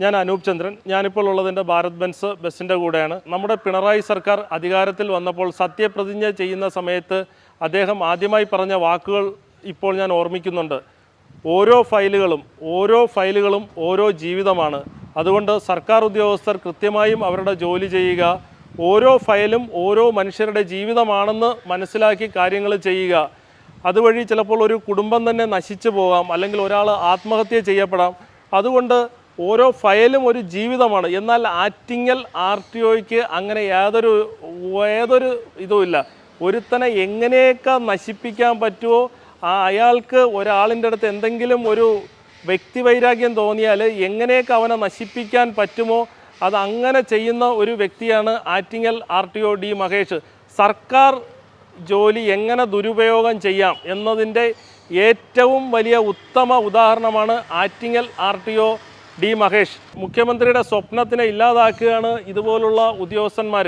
ഞാൻ അനൂപ് ചന്ദ്രൻ. ഞാനിപ്പോൾ ഉള്ളതിന്റെ ഭാരത് ബെൻസ് ബസ്സിന്റെ കൂടെയാണ്. നമ്മുടെ പിണറായി സർക്കാർ അധികാരത്തിൽ വന്നപ്പോൾ സത്യപ്രതിജ്ഞ ചെയ്യുന്ന സമയത്ത് അദ്ദേഹം ആദ്യമായി പറഞ്ഞ വാക്കുകൾ ഇപ്പോൾ ഞാൻ ഓർമ്മിക്കുന്നുണ്ട്. ഓരോ ഫയലുകളും ഓരോ ഫയലുകളും ഓരോ ജീവിതമാണ്. അതുകൊണ്ട് സർക്കാർ ഉദ്യോഗസ്ഥർ കൃത്യമായും അവരുടെ ജോലി ചെയ്യുക ഓരോ ഫയലും ഓരോ മനുഷ്യരുടെ ജീവിതമാണെന്ന് മനസ്സിലാക്കി കാര്യങ്ങൾ ചെയ്യുക. അതുവഴി ചിലപ്പോൾ ഒരു കുടുംബം തന്നെ നശിച്ചു പോകാം അല്ലെങ്കിൽ ഒരാൾ ആത്മഹത്യ ചെയ്യപ്പെടാം. അതുകൊണ്ട് ഓരോ ഫയലും ഒരു ജീവിതമാണ്. എന്നാൽ ആറ്റിങ്ങൽ ആർ ടി ഒയ്ക്ക് അങ്ങനെ യാതൊരു ഏതൊരു ഇതുമില്ല. ഒരുത്തനെ എങ്ങനെയൊക്കെ നശിപ്പിക്കാൻ പറ്റുമോ ആ അയാൾക്ക് ഒരാളിന്റെ അടുത്ത് എന്തെങ്കിലും ഒരു വ്യക്തിവൈരാഗ്യം തോന്നിയാൽ എങ്ങനെയൊക്കെ അവനെ നശിപ്പിക്കാൻ പറ്റുമോ അത് അങ്ങനെ ചെയ്യുന്ന ഒരു വ്യക്തിയാണ് Attingal R T O D Mahesh. സർക്കാർ ജോലി എങ്ങനെ ദുരുപയോഗം ചെയ്യാം എന്നതിന്റെ ഏറ്റവും വലിയ ഉത്തമ ഉദാഹരണമാണ് Attingal R T O D Mahesh മുഖ്യമന്ത്രിയുടെ സ്വപ്നത്തിനെ ഇല്ലാതാക്കുകയാണ് ഇതുപോലുള്ള ഉദ്യോഗസ്ഥന്മാർ